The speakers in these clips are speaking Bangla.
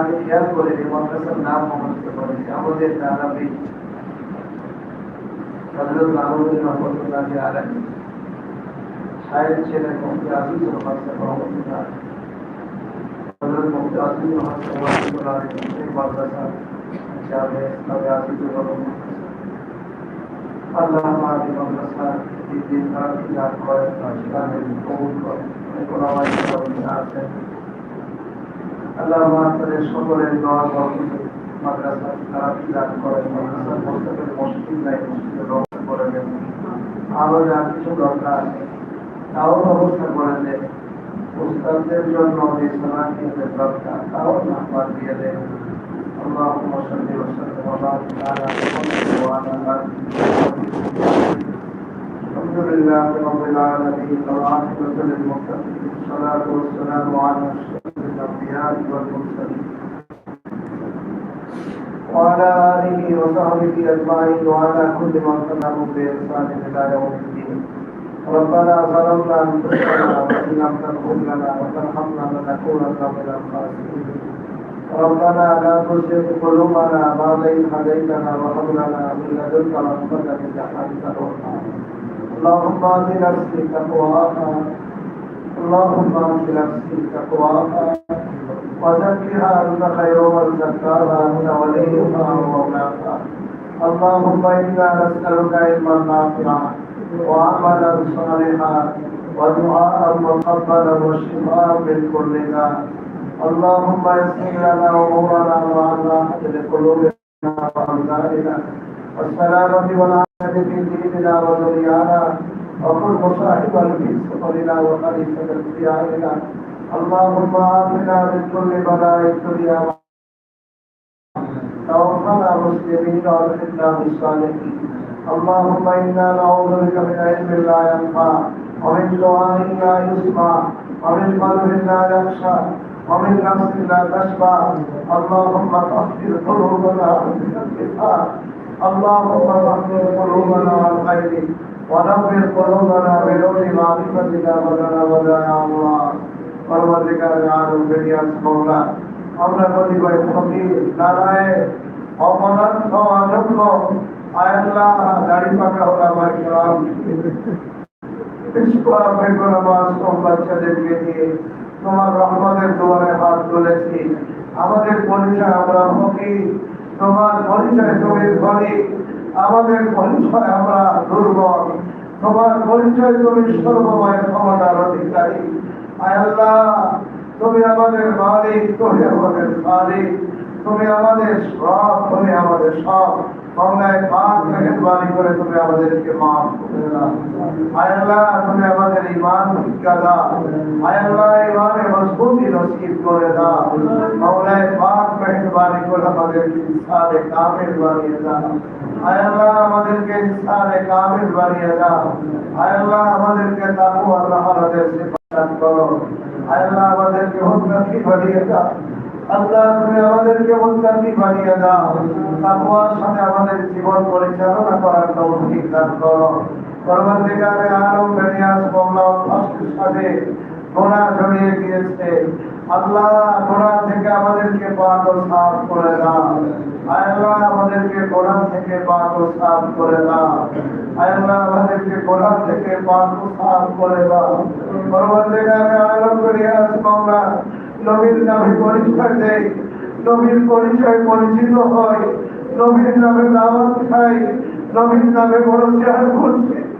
আমি খেয়াল করি যে মাদ্রাসার নাম মুখস্থ করেছি আমাদের দাদাবি হজরত মাহমুদুল রহমতুল্লাহ আলম শায়ের ছিলেন মুফতি আজিজুল হাসান রহমতুল্লাহ হজরত মুফতি আজিজুল হাসান রহমতুল্লাহ মাদ্রাসা যাবে তবে আজিজুল রহমান আল্লাহ আমাদের মাদ্রাসা দিন তারা লাভ করেন তাদের কবুল করেন কোনো আমাদের আছেন। আল্লাহ মাতাদের সকলের দোয়া মাদ্রাসা তারা লাভ করেন মাদ্রাসা মসজিদ নাই মসজিদের আরো যা কিছু দরকার আছে তাও ব্যবস্থা করে দেন উস্তাদদের জন্য যে সোনা কিনতে দরকার তাও নাম্বার দিয়ে দেন اللهم صل وسلم وبارك على محمد وعلى اله الحمد لله رب العالمين والعاقبة للمتقين والصلاة والسلام على أشرف الأنبياء والمرسلين وعلى آله وصحبه أجمعين وعلى كل من تبعهم بإحسان إلى يوم الدين ربنا ظلمنا أنفسنا وإن لم تغفر لنا وترحمنا لنكونن من الخاسرين ربنا لا تزغ قلوبنا بعد إذ هديتنا وهب لنا من لدنك رحمة إنك أنت الوهاب اللهم آت نفسي تقواها اللهم آت نفسي تقواها وزكها أنت خير من زكاها أنت وليها ومولاها اللهم إنا نسألك علما نافعا وعملا صالحا ودعاء مقبلا وشفاء من كل داء. اللهم يسر لنا امورنا وعلى حجر قلوبنا والسلامة والعافية في ديننا ودنيانا. وكن مصاحبا في سفرنا وخليفة في اهلنا اللهم عافنا من كل بلاء الدنيا توفنا مسلمين وادخلنا بالصالحين اللهم انا نعوذ بك من علم لا ينفع ومن دعاء لا يسمع ومن قلب لا يخشى ومن نفس لا تشبع اللهم طهر قلوبنا من النفاق اللهم طهر قلوبنا عن خير ونور قلوبنا بنور معرفتك بدنا ودا يا الله মৌলা আমরা প্রতিবার ফকির আয়াল্লাহ দাড়ি পাকা বাচ্চাদেরকে নিয়ে তোমার দুয়ারে হাত তুলেছি। আমাদের পরিচয় আমরা হকি তোমার পরিচয় তুমি ধরি আমাদের পরিচয় আমরা দুর্বল, তোমার পরিচয় তুমি সর্বময় ক্ষমতার অধিকারী। আয় আল্লাহ তুমি আমাদের মালিক তুমি আমাদের মালিক তুমি আমাদের সব তুমি আমাদের সব বাংলায় পাক মেহরবানি করে তুমি আমাদেরকে মাফ করে দাও আয় আল্লাহ তুমি আমাদের ইমান শিক্ষা দাও আয় আল্লাহ ইমানে মজবুতি নসিব করে দাও বাংলায় পাক মেহরবানি করে আমাদেরকে ইনসানে কামিল বানিয়ে দাও আয় আমাদেরকে আমাদের জীবন পরিচালনা করার তৌফিক দান করো। পরবর্তীকালে সাথে। গোনা জড়িয়ে গিয়েছে। আল্লাহ গোনা থেকে আমাদেরকে পাক ও সাফ করে দাও। আল্লাহ আমাদেরকে গোনা থেকে পাক ও সাফ করে দাও। আল্লাহ আমাদেরকে গোনা থেকে পাক ও সাফ করে দাও। পরবর্তীকালে আলম বেনিয়াস মাওলা নবীর নামে পরিচয় দেয় নবীর পরিচয় পরিচিত হয়। নবীর নামে দাওয়াত খাই। নবীর নামে বড় চেয়ার করছে।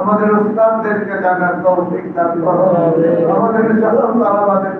আমাদের উস্তাদদেরকে জানার তৌফিক দান করো আমাদের জনম তালাবাদেরকে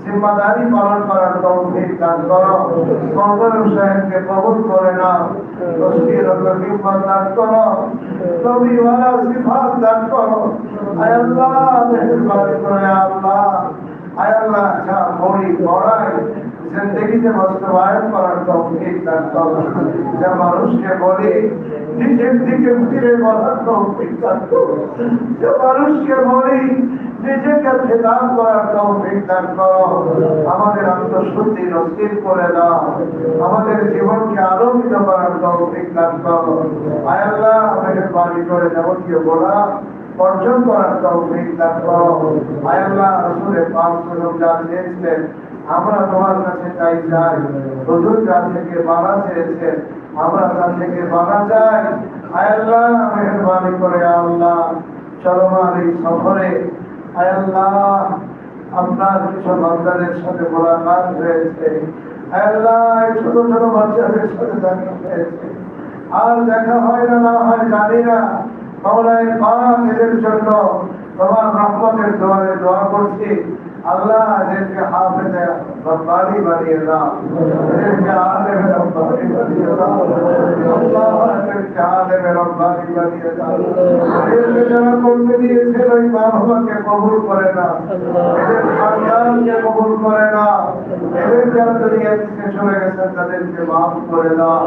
জিম্মাদারি পালন করার তৌফিক দান করো। কবর সাহেবকে কবুল করে নাও। তসবিরত হিম্মত দান করো। ওয়ালা সিফাত দান করো। আয় আল্লাহ, মেহেরবানি করে আল্লাহ। আয় আল্লাহ, যা মরি বড়াই জিন্দগিতে বাস্তবায়ন করার তৌফিক দান যা মানুষকে বলি, নিজের দিকে ফিরে বলার তৌফিক দান মানুষকে বলি, নিজেকে করার তৌফিক দান করো। আমাদের আত্মশুদ্ধি নসিব করে দাও। আমাদের জীবনকে আলোকিত করার তৌফিক দান করো। আয় আল্লাহ, আমাদের বাড়ি করে যাবতীয় গোড়া অর্জন করার তৌফিক দান করো। আয় আল্লাহ, রসুলের পাঁচ যা চেয়েছিলেন আমরা তোমার কাছে চাই যাই হুজুর যা থেকে মারা চেয়েছে আমরা তা থেকে মারা যাই আয় আল্লাহ, মেহরবানি করে আল্লাহ। চলমান এই সফরে আয় আল্লাহ। আপনার কিছু বান্দাদের সাথে মোলাকাত হয়েছে আয় আল্লাহ, এই ছোট ছোট বাচ্চাদের সাথে দেখা হয়েছে। আর দেখা হয় না না হয় জানি না। মাওলায় পাক এদের জন্য তোমার রহমতের দোয়ারে দোয়া করছি। আল্লাহ এদেরকে হাফেজে রব্বানি বানিয়ে দাও এদেরকে আলেমে রব্বানি বানিয়ে দাও। আল্লাহ এদেরকে আলেমে রব্বানি বানিয়ে দাও এদেরকে যারা করতে দিয়েছিল ওই মা কবুল করে না, এদের সন্তানকে কবুল করে না, এদের যারা দুনিয়া থেকে চলে গেছেন তাদেরকে মাফ করে দাও।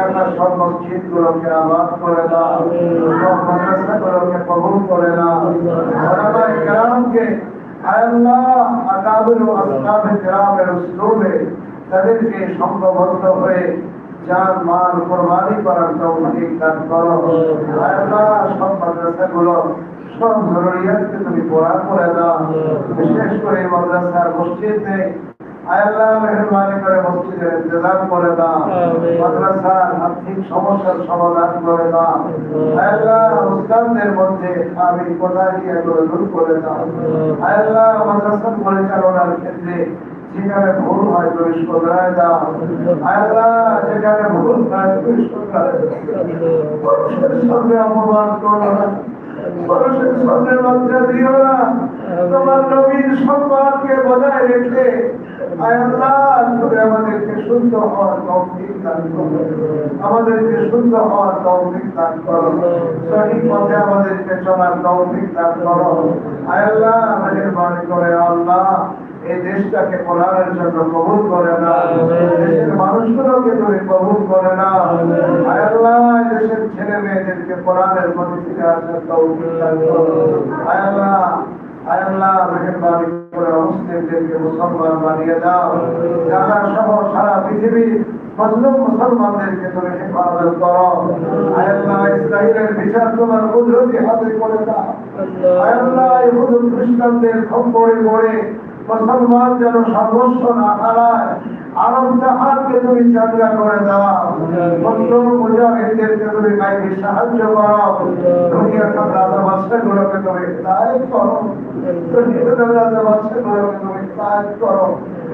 আমরা সব মসজিদ গুলোকে আবাদ করে দাও, সব মাদ্রাসা গুলোকে কবুল করে দাও। ওলামায়ে কেরামকে যার মাল কোরবানি করার দান করো। সব মাদ্রাসাগুলো সব জরুরিয়াতকে তুমি করে দাও। বিশেষ করে মাদ্রাসার মসজিদে আল্লাহ মেহরবানি করে মসজিদের ইন্তজাম করে দাও। মাদ্রাসার আর্থিক সমস্যার সমাধান করে দাও। আল্লাহ উস্তাদদের মধ্যে আমি কোথায় এগুলো দূর করে দাও। আল্লাহ মাদ্রাসার পরিচালনার ক্ষেত্রে যেখানে ভুল হয় দাও। আল্লাহ যেখানে ভুল হয় মানুষের সামনে অপমান করো না। মানুষের সামনে লজ্জা দিও না। তোমার নবীর সম্মানকে বজায় রেখে আমাদেরকে হওয়ার দান করো সঠিক পথে আমাদেরকে চলার দান করো আমাদের করে আল্লাহ এই দেশটাকে জন্য কবুল করে না দেশের মানুষগুলোকে তুমি কবুল করে না আয় আল্লাহ এই দেশের ছেলে মেয়েদেরকে কোরআনের প্রতি ফিরে আসার তৌফিক দান করো আয় আল্লাহ আয় আল্লাহ মেহেরবানি মুসলিমদেরকে মুসলমান বানিয়ে দাও। ঢাকা সহ সারা পৃথিবীর মজলুম মুসলমানদেরকে তুমি হেফাজত করো। আয়াল্লাহ ইসরায়েলের বিচার তোমার কুদরতি হাতে করে দাও। আয়াল্লাহ ইহুদ খ্রিস্টানদের খপ্পরে পড়ে মুসলমান যেন সর্বস্ব না হারায়, আরব জাহাজকে তুমি চাঙ্গা করে দাও। মুসলিম মুজাহিদদেরকে তুমি কাইবে সাহায্য করো। দুনিয়ার সব রাজা বাদশাগুলোকে তুমি হিদায়ত করো। দুনিয়ার রাজা তুমি হিদায়ত করো।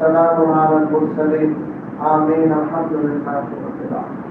سلام على المرسلين. آمين. الحمد لله رب العالمين.